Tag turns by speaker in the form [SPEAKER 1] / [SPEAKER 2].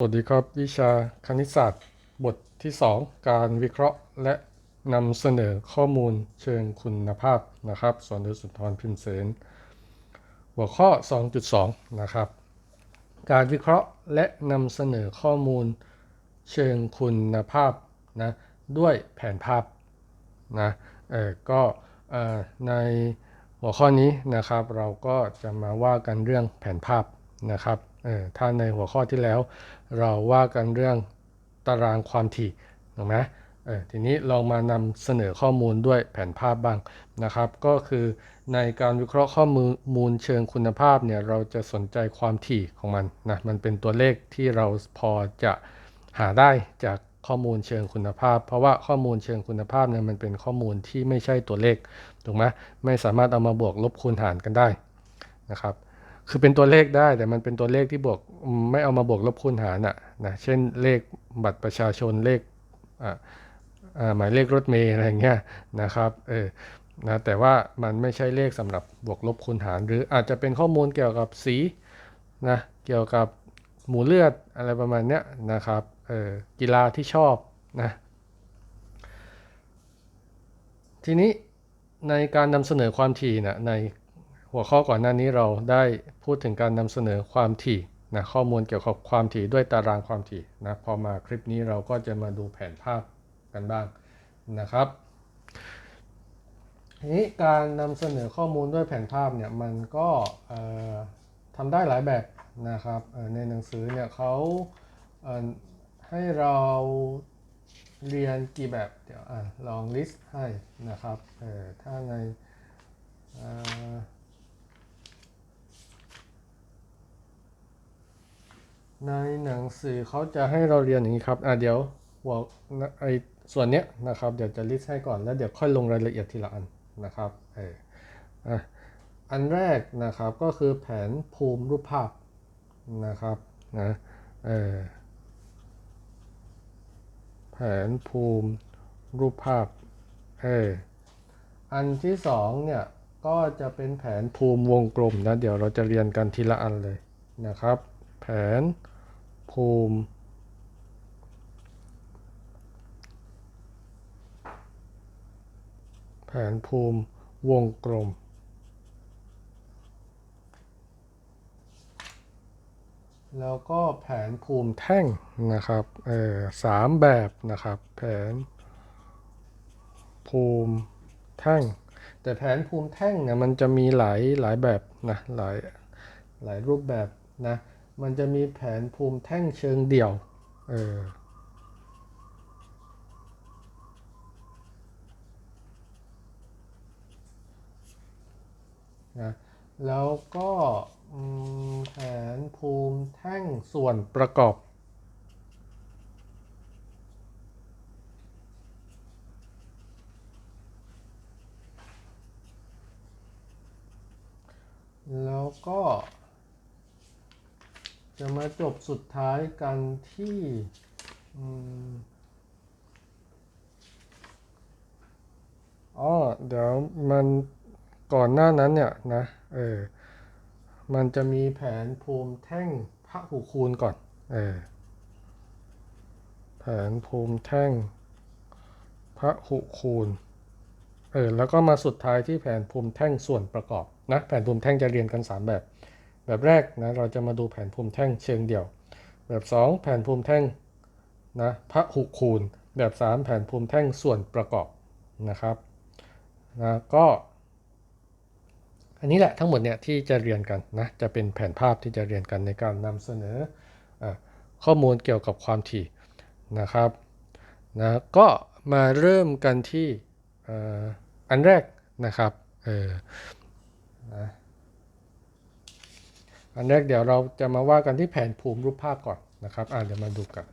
[SPEAKER 1] สวัสดีครับ วิชาคณิตศาสตร์บทที่ 2 การวิเคราะห์และนำเสนอข้อมูลเชิงคุณภาพนะครับสอนโดยสุนทรพิมพ์เสน หัวข้อ 2.2 นะครับ การวิเคราะห์และนำเสนอข้อมูลเชิงคุณภาพนะด้วยแผนภาพนะเออก็ในหัวข้อนี้นะครับเราก็จะมาว่ากันเรื่องแผนภาพนะครับ ถ้าในหัวข้อที่แล้ว เราว่ากันเรื่องตารางความถี่ถูกไหมเออทีนี้ลองมานำเสนอข้อมูลด้วยแผนภาพบ้างนะครับ ก็คือในการวิเคราะห์ข้อมูมูลเชิงคุณภาพเนี่ยเราจะสนใจความถี่ของมันนะมันเป็นตัวเลขที่เราพอจะหาได้จากข้อมูลเชิงคุณภาพ เพราะว่าข้อมูลเชิงคุณภาพเนี่ยมันเป็นข้อมูลที่ไม่ใช่ตัวเลขถูกไหมไม่สามารถเอามาบวกลบคูณหารกันได้นะครับ คือเป็นตัวเลขได้แต่มันเป็นตัวเลขที่บวกไม่เอามาบวกลบคูณหารอะนะเช่นเลขบัตรประชาชนเลขอ่าหมายเลขรถเมล์อะไรเงี้ยนะครับเออนะแต่ว่ามันไม่ใช่เลขสำหรับบวกลบคูณหาร หรืออาจจะเป็นข้อมูลเกี่ยวกับสีนะเกี่ยวกับหมู่เลือดอะไรประมาณเนี้ยนะครับเออกีฬาที่ชอบนะทีนี้ในการนำเสนอความถี่นะใน หัวข้อก่อนหน้านี้เราได้พูดถึงการนำเสนอความถี่นะข้อมูลเกี่ยวกับความถี่ด้วยตารางความถี่นะพอมาคลิปนี้เราก็จะมาดูแผนภาพกันบ้างนะครับทีนี้การนำเสนอข้อมูลด้วยแผนภาพเนี่ยมันก็ทำได้หลายแบบนะครับในหนังสือเนี่ยเขาเให้เราเรียนกี่แบบเดี๋ยวอลองลิสต์ให้นะครับถ้าในเอ่อ ในหนังสือเขาจะให้เราเรียนอย่างนี้ครับอะเดี๋ยวหัวไอส่วนเนี้ยนะครับ เดี๋ยวจะลิสต์ให้ก่อนแล้วเดี๋ยวค่อยลงรายละเอียดทีละอันนะครับเอออะอันแรกนะครับก็คือแผนภูมิรูปภาพนะครับนะเออแผนภูมิรูปภาพเอออันที่สองเนี่ยก็จะเป็นแผนภูมิวงกลมนะเดี๋ยวเราจะเรียนกันทีละอันเลยนะครับ น ภูมิ แผนภูมิวงกลม แล้วก็แผนภูมิแท่งนะครับ เออสามแบบนะครับ แผนภูมิแท่ง แต่แผนภูมิแท่งเนี่ยมันจะมีหลายหลายแบบนะ หลายหลายรูปแบบนะ มันจะมีแผนภูมิแท่งเชิงเดี่ยว เออ นะ แล้วก็แผนภูมิแท่งส่วนประกอบ แล้วก็ จะมาจบสุดท้ายกันที่อ๋อเดี๋ยวมันก่อนหน้านั้นเนี่ยนะ เออ มันจะมีแผนภูมิแท่งพหุคูณก่อน เออ แผนภูมิแท่งพหุคูณ เออ แล้วก็มาสุดท้ายที่แผนภูมิแท่งส่วนประกอบนะ แผนภูมิแท่งจะเรียนกัน 3 แบบ แบบแรกนะเราจะมาดูแผนภูมิแท่งเชิงเดี่ยว แบบ 2 แผนภูมิแท่งนะพระหุคูณ แบบ 3 แผนภูมิแท่งส่วนประกอบนะครับนะก็อันนี้แหละทั้งหมดเนี่ยที่จะเรียนกันนะจะเป็นแผนภาพที่จะเรียนกันในการนำเสนออข้อมูลเกี่ยวกับความถี่นะครับนะก็มาเริ่มกันที่เอ่ออันแรกนะครับเออนะ อันแรกเดี๋ยวเราจะมาว่ากันที่แผนภูมิรูปภาพก่อนนะครับอ่าเดี๋ยวมาดูกัน